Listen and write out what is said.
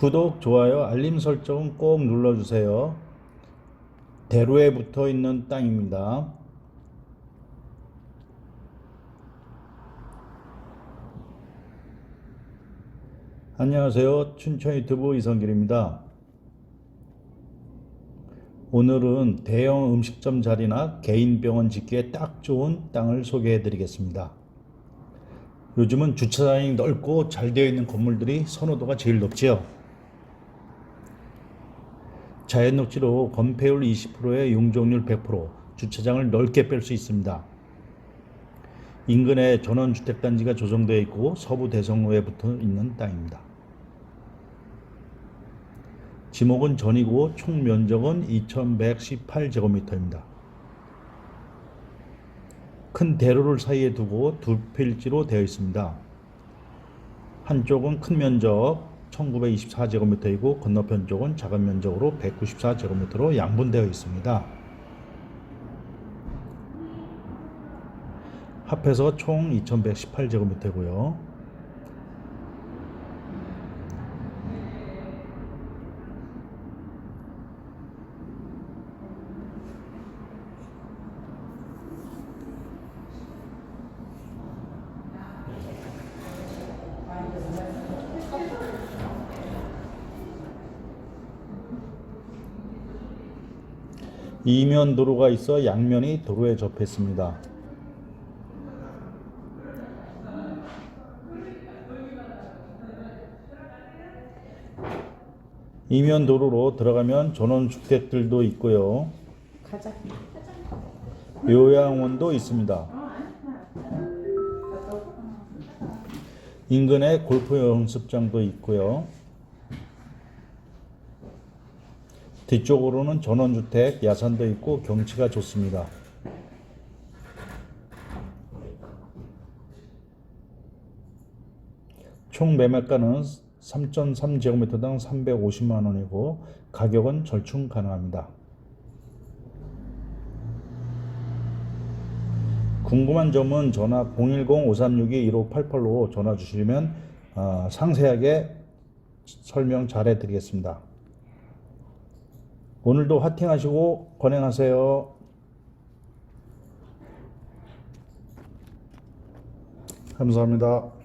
구독, 좋아요, 알림 설정은 꼭 눌러주세요. 대로에 붙어 있는 땅입니다. 안녕하세요. 춘천 유튜브 이성길입니다. 오늘은 대형 음식점 자리나 개인 병원 짓기에 딱 좋은 땅을 소개해 드리겠습니다. 요즘은 주차장이 넓고 잘 되어 있는 건물들이 선호도가 제일 높지요. 자연 녹지로 건폐율 20%에 용적률 100%, 주차장을 넓게 뺄 수 있습니다. 인근에 전원주택단지가 조성되어 있고 서부 대성로에 붙어 있는 땅입니다. 지목은 전이고 총 면적은 2118제곱미터입니다. 큰 대로를 사이에 두고 두 필지로 되어 있습니다. 한쪽은 큰 면적 1924제곱미터이고 건너편 쪽은 작은 면적으로 194제곱미터로 양분되어 있습니다. 합해서 총 2118제곱미터고요. 이면 도로가 있어 양면이 도로에 접했습니다. 이면 도로로 들어가면 전원주택들도 있고요. 요양원도 있습니다. 인근에 골프 연습장도 있고요. 뒤쪽으로는 전원주택, 야산도 있고 경치가 좋습니다. 총 매매가는 3.3제곱미터당 350만 원이고 가격은 절충 가능합니다. 궁금한 점은 전화 010-536-1588로 전화 주시면 어, 상세하게 설명 잘 해드리겠습니다. 오늘도 화팅하시고 건행하세요. 감사합니다.